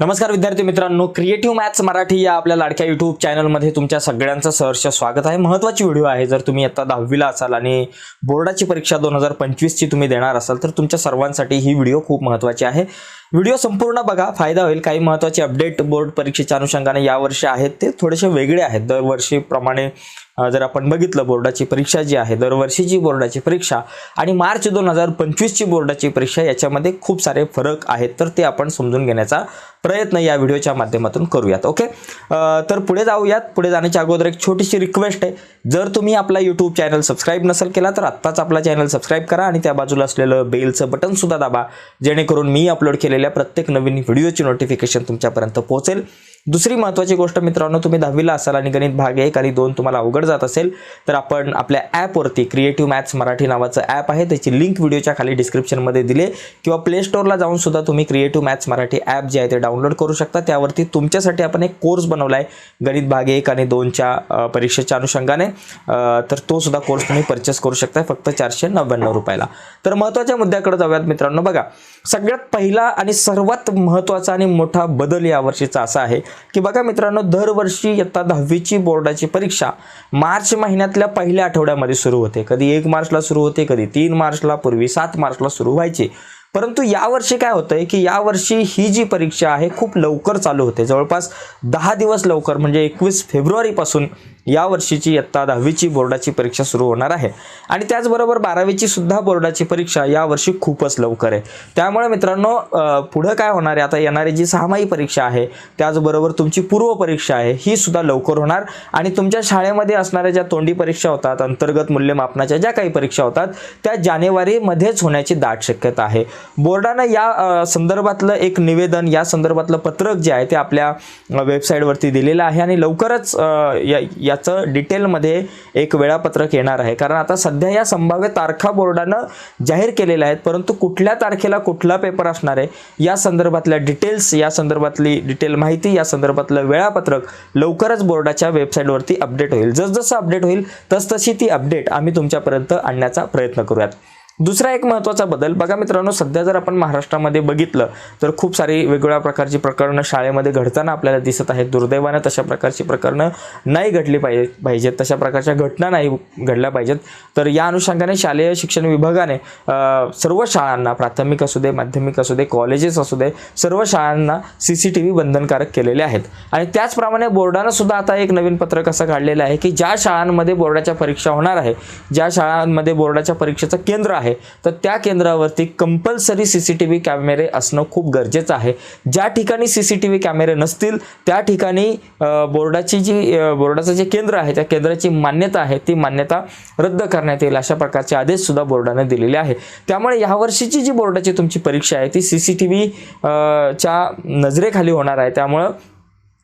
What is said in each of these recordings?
नमस्कार विद्यार्थी मित्रांनो क्रिएटिव्ह मॅथ्स मराठी या आपल्या लाडक्या युट्यूब चॅनलमध्ये तुमच्या सगळ्यांचं सहर्ष स्वागत आहे. महत्त्वाची व्हिडिओ आहे. जर तुम्ही आता दहावीला असाल आणि बोर्डाची परीक्षा दोन हजार पंचवीसची तुम्ही देणार असाल तर तुमच्या सर्वांसाठी ही व्हिडिओ खूप महत्त्वाची आहे. व्हिडिओ संपूर्ण बघा. फायदा होईल. काही महत्त्वाचे अपडेट बोर्ड परीक्षेच्या अनुषंगाने यावर्षी आहेत ते थोडेसे वेगळे आहेत. दरवर्षीप्रमाणे जर आपण बघितलं बोर्डाची परीक्षा जी आहे दरवर्षीची बोर्डाची परीक्षा आणि मार्च दोन हजार पंचवीसची बोर्डाची परीक्षा याच्यामध्ये खूप सारे फरक आहेत. तर ते आपण समजून घेण्याचा प्रयत्न या व्हिडिओच्या माध्यमातून करूयात. ओके? तर पुढे जाऊयात. पुढे जाण्याच्या अगोदर एक छोटीशी रिक्वेस्ट आहे. जर तुम्ही आपला यूट्यूब चॅनल सबस्क्राईब नसेल केला तर आत्ताच आपला चॅनल सबस्क्राईब करा आणि त्या बाजूला असलेलं बेलचं बटनसुद्धा दाबा. जेणेकरून मी अपलोड केले केलेल्या प्रत्येक नवीन व्हिडिओची नोटिफिकेशन तुमच्यापर्यंत पोहोचेल. दुसरी महत्त्वाची गोष्ट मित्रांनो तुम्ही दहावीला असाल आणि गणित भाग एक आणि दोन तुम्हाला अवघड जात असेल तर आपण आपल्या ॲपवरती क्रिएटिव्ह मॅथ्स मराठी नावाचं ॲप आहे त्याची लिंक व्हिडिओच्या खाली डिस्क्रिप्शनमध्ये दिले किंवा प्ले स्टोअरला जाऊन सुद्धा तुम्ही क्रिएटिव्ह मॅथ्स मराठी ॲप जे आहे ते डाउनलोड करू शकता. त्यावरती तुमच्यासाठी आपण एक कोर्स बनवला आहे गणित भाग एक आणि दोनच्या परीक्षेच्या अनुषंगाने. तर तो सुद्धा कोर्स तुम्ही परचेस करू शकता फक्त चारशे नव्याण्णव रुपयाला. तर महत्त्वाच्या मुद्द्याकडे जाऊयात मित्रांनो बघा. सगळ्यात पहिला आणि सर्वात महत्त्वाचा आणि मोठा बदल यावर्षीचा असा आहे की बघा मित्रांनो दरवर्षी इयत्ता दहावीची बोर्डाची परीक्षा मार्च महिन्यातल्या पहिल्या आठवड्यामध्ये सुरू होते. कधी एक मार्चला सुरू होते कधी तीन मार्चला पूर्वी सात मार्चला सुरू व्हायची. परंतु यावर्षी काय होतंय की यावर्षी ही जी परीक्षा आहे खूप लवकर चालू होते. जवळपास दहा दिवस लवकर म्हणजे एकवीस फेब्रुवारीपासून या वर्षीची इयत्ता दहावीची बोर्डाची परीक्षा सुरू होणार आहे. आणि त्याचबरोबर बारावीची सुद्धा बोर्डाची परीक्षा यावर्षी खूपच लवकर आहे. त्यामुळे मित्रांनो पुढं काय होणार आहे? आता येणारी जी सहामाही परीक्षा आहे त्याचबरोबर तुमची पूर्व परीक्षा आहे ही सुद्धा लवकर होणार. आणि तुमच्या शाळेमध्ये असणाऱ्या ज्या तोंडी परीक्षा होतात अंतर्गत मूल्यमापनाच्या ज्या काही परीक्षा होतात त्या जानेवारीमध्येच होण्याची दाट शक्यता आहे. बोर्डानं या संदर्भातलं एक निवेदन या संदर्भातलं पत्रक जे आहे ते आपल्या वेबसाईटवरती दिलेलं आहे आणि लवकरच या याचं डिटेलमध्ये एक वेळापत्रक येणार आहे. कारण आता सध्या या संभाव्य तारखा बोर्डानं जाहीर केलेल्या आहेत परंतु कुठल्या तारखेला कुठला पेपर असणार आहे या संदर्भातल्या डिटेल्स या संदर्भातली डिटेल माहिती या संदर्भातलं वेळापत्रक लवकरच बोर्डाच्या वेबसाईटवरती अपडेट होईल. जसजसं अपडेट होईल तसतशी ती अपडेट आम्ही तुमच्यापर्यंत आणण्याचा प्रयत्न करूयात. दुसरा एक महत्त्वाचा बदल बघा मित्रांनो सध्या जर आपण महाराष्ट्रामध्ये बघितलं तर खूप सारी वेगवेगळ्या प्रकारची प्रकरणं शाळेमध्ये घडताना आपल्याला दिसत आहेत. दुर्दैवानं तशा प्रकारची प्रकरणं नाही घडली पाहिजे पाहिजेत. तशा प्रकारच्या घटना नाही घडल्या पाहिजेत. तर या अनुषंगाने शालेय शिक्षण विभागाने सर्व शाळांना प्राथमिक असू दे माध्यमिक असू दे कॉलेजेस असू दे सर्व शाळांना सी सी टी व्ही बंधनकारक केलेले आहेत. आणि त्याचप्रमाणे बोर्डानं सुद्धा आता एक नवीन पत्रक असं काढलेलं आहे की ज्या शाळांमध्ये बोर्डाच्या परीक्षा होणार आहे ज्या शाळांमध्ये बोर्डाच्या परीक्षेचं केंद्र आहे तर त्या केंद्रावरती compulsory C C T V कॅमेरे असणं खूप गरजेचं आहे. ज्या ठिकाणी सी सी टी व्ही कॅमेरे नसतील त्या ठिकाणी बोर्डाची जी बोर्डाचं जे केंद्र आहे त्या केंद्राची मान्यता आहे ती मान्यता रद्द करण्यात येईल अशा प्रकारचे आदेशसुद्धा बोर्डाने दिलेले आहे. त्यामुळे यावर्षीची जी बोर्डाची तुमची परीक्षा आहे ती सी सी टी व्ही च्या नजरेखाली होणार आहे. त्यामुळं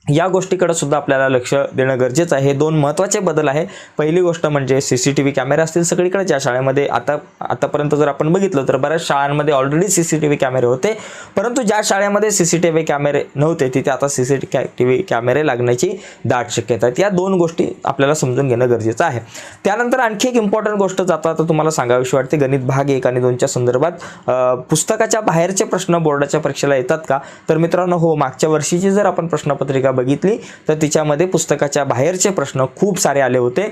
या गोष्टीकडे सुद्धा आपल्याला लक्ष देणं गरजेचं आहे. हे दोन महत्त्वाचे बदल आहे. पहिली गोष्ट म्हणजे सी सी टी व्ही कॅमेरे असतील सगळीकडे ज्या शाळेमध्ये आता आतापर्यंत जर आपण बघितलं तर बऱ्याच शाळांमध्ये already C C T V कॅमेरे होते. परंतु ज्या शाळेमध्ये सी सी टी व्ही कॅमेरे नव्हते तिथे आता सी सी टी व्ही कॅमेरे लागण्याची दाट शक्यता आहे या दोन गोष्टी आपल्याला समजून घेणं गरजेचं आहे. त्यानंतर आणखी एक इम्पॉर्टंट गोष्ट जाता आता तुम्हाला सांगावीशी वाटते. गणित भाग एक आणि दोनच्या संदर्भात पुस्तकाच्या बाहेरचे प्रश्न बोर्डाच्या परीक्षेला येतात का? तर मित्रांनो हो मागच्या वर्षीची जर आपण प्रश्नपत्रिका बघितली तर तिच्यामध्ये पुस्तकाच्या बाहेरचे प्रश्न खूप सारे आले होते.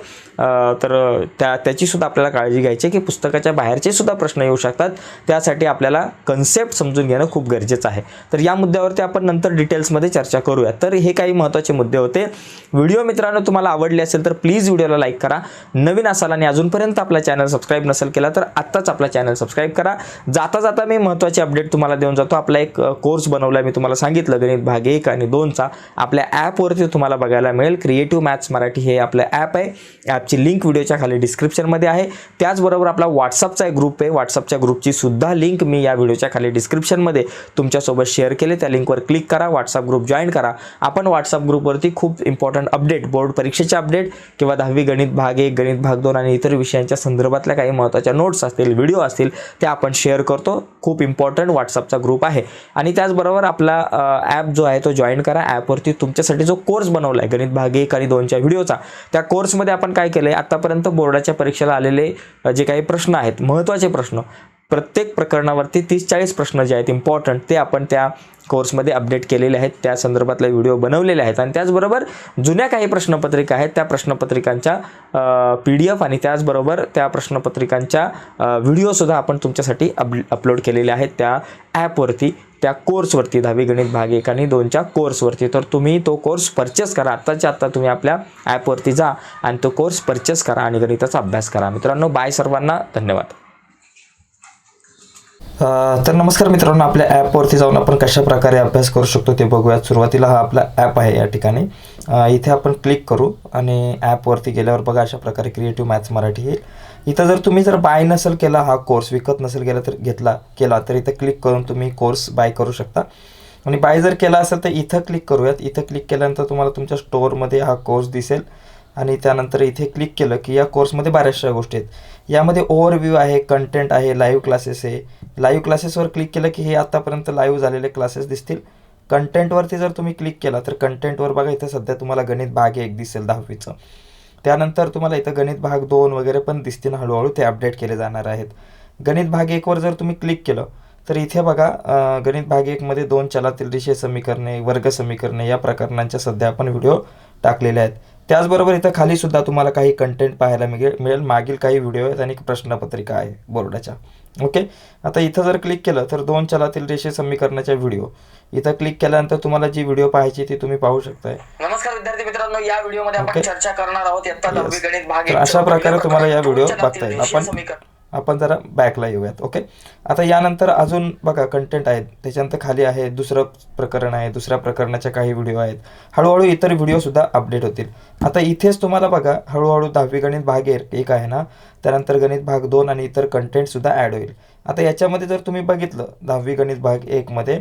तर त्या त्याचीसुद्धा आपल्याला काळजी घ्यायची की पुस्तकाच्या बाहेरचे सुद्धा प्रश्न येऊ शकतात. त्यासाठी आपल्याला कन्सेप्ट समजून घेणं खूप गरजेचं आहे. तर या मुद्द्यावरती आपण नंतर डिटेल्समध्ये चर्चा करूया तर हे काही महत्त्वाचे मुद्दे होते. व्हिडिओ मित्रांनो तुम्हाला आवडले असेल तर प्लीज व्हिडिओला लाईक करा. नवीन असाल आणि अजूनपर्यंत आपला चॅनल सबस्क्राईब नसेल केला तर आत्ताच आपला चॅनल सबस्क्राईब करा. जाता जाता मी महत्त्वाचे अपडेट तुम्हाला देऊन जातो. आपला एक कोर्स बनवला मी तुम्हाला सांगितलं गणित भाग एक आणि दोनचा. आपल्या ॲपवरती तुम्हाला बघायला मिळेल. क्रिएटिव्ह मॅथ्स मराठी हे आपलं ॲप आहे. ॲपची लिंक व्हिडिओच्या खाली डिस्क्रिप्शनमध्ये आहे. त्याचबरोबर आपला व्हॉट्सअपचा एक ग्रुप आहे. व्हॉट्सअपच्या ग्रुपची सुद्धा लिंक मी या व्हिडिओच्या खाली डिस्क्रिप्शनमध्ये तुमच्यासोबत शेअर केले. त्या लिंकवर क्लिक करा. व्हॉट्सअप ग्रुप जॉईन करा. आपण व्हॉट्सअप ग्रुपवरती खूप इम्पॉर्टंट अपडेट बोर्ड परीक्षेचे अपडेट किंवा दहावी गणित भाग एक गणित भाग दोन आणि इतर विषयांच्या संदर्भातल्या काही महत्त्वाच्या नोट्स असतील व्हिडिओ असतील ते आपण शेअर करतो. खूप इम्पॉर्टंट व्हॉट्सअपचा ग्रुप आहे. आणि त्याचबरोबर आपला ॲप जो आहे तो जॉईन करा. ॲपवरती तुमच्यासाठी जो कोर्स बनवला आहे गणित भाग एक आणि दोनच्या व्हिडिओचा त्या कोर्समध्ये आपण काय केलं आहे आत्तापर्यंत बोर्डाच्या परीक्षेला आलेले जे काही प्रश्न आहेत महत्त्वाचे प्रश्न प्रत्येक प्रकरणावरती तीस चाळीस प्रश्न जे आहेत इम्पॉर्टंट ते आपण त्या कोर्समध्ये अपडेट केलेले आहेत त्या संदर्भातले व्हिडिओ बनवलेले आहेत. आणि त्याचबरोबर जुन्या काही प्रश्नपत्रिका आहेत त्या प्रश्नपत्रिकांच्या पी डी एफ आणि त्याचबरोबर त्या प्रश्नपत्रिकांच्या व्हिडिओसुद्धा आपण तुमच्यासाठी अप अपलोड केलेले आहेत त्या ॲपवरती त्या कोर्सवरती दहावी गणित भाग एक आणि दोनच्या कोर्सवरती तर तुम्ही तो कोर्स परचेस करा. आत्ताच्या आत्ता तुम्ही आपल्या ॲपवरती जा आणि तो कोर्स परचेस करा आणि गणिताचा अभ्यास करा. मित्रांनो बाय सर्वांना. धन्यवाद. तर नमस्कार मित्रांनो आपल्या ॲपवरती जाऊन आपण कशा प्रकारे अभ्यास करू शकतो ते बघूयात. सुरुवातीला हा आपला ॲप आहे या ठिकाणी. इथे आपण क्लिक करू आणि ॲपवरती गेल्यावर बघा अशा प्रकारे क्रिएटिव्ह मॅथ्स मराठी येईल. इथं जर तुम्ही जर बाय नसेल केला हा कोर्स विकत नसेल गेला तर घेतला केला तर इथं क्लिक करून तुम्ही कोर्स बाय करू शकता. आणि बाय जर केला असेल तर इथं क्लिक करूयात. इथं क्लिक केल्यानंतर तुम्हाला तुमच्या स्टोअरमध्ये हा कोर्स दिसेल. आणि त्यानंतर इथे क्लिक केलं की या कोर्समध्ये बऱ्याचशा गोष्टी आहेत. यामध्ये ओव्हरव्ह्यू आहे कंटेंट आहे लाईव्ह क्लासेस आहे. लाईव्ह क्लासेसवर क्लिक केलं की हे आत्तापर्यंत लाईव्ह झालेले क्लासेस दिसतील. कंटेंटवरती जर तुम्ही क्लिक केला तर कंटेंटवर बघा इथं सध्या तुम्हाला गणित भाग एक दिसेल दहावीचं. त्यानंतर तुम्हाला इथं गणित भाग दोन वगैरे पण दिसतील हळूहळू ते अपडेट केले जाणार आहेत. गणित भाग एकवर जर तुम्ही क्लिक केलं तर इथे बघा गणित भाग एकमध्ये दोन चलातील रेषीय समीकरणे वर्ग समीकरणे या प्रकरणांच्या सध्या आपण व्हिडिओ टाकलेले आहेत. त्याचबरोबर इथं खाली सुद्धा तुम्हाला काही कंटेंट पाहायला मिळेल मिळेल. मागील काही व्हिडिओ आहेत आणि प्रश्नपत्रिका आहे बोर्डाच्या. ओके आता इथं जर क्लिक केलं तर दोन चलातील रेषीय समीकरणाच्या व्हिडिओ इथं क्लिक केल्यानंतर तुम्हाला जी व्हिडिओ पाहायची ती तुम्ही पाहू शकताय. नमस्कार विद्यार्थी मित्रांनो या व्हिडिओमध्ये आपण. चर्चा करणार आहोत. गणित भाग अशा प्रकारे तुम्हाला या व्हिडिओ बघता येईल. आपण-. आपण जरा बॅकला येऊयात ओके आता यानंतर अजून बघा कंटेंट आहेत. त्याच्यानंतर खाली आहे दुसरं प्रकरण आहे दुसऱ्या प्रकरणाच्या काही व्हिडिओ आहेत. हळूहळू इतर व्हिडिओसुद्धा अपडेट होतील. आता इथेच तुम्हाला बघा हळूहळू दहावी गणित भाग एक आहे ना? त्यानंतर गणित भाग दोन आणि इतर कंटेंटसुद्धा ॲड होईल. आता याच्यामध्ये जर तुम्ही बघितलं दहावी गणित भाग एकमध्ये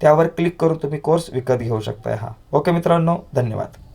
त्यावर क्लिक करून तुम्ही कोर्स विकत घेऊ शकताय हा. ओके मित्रांनो धन्यवाद.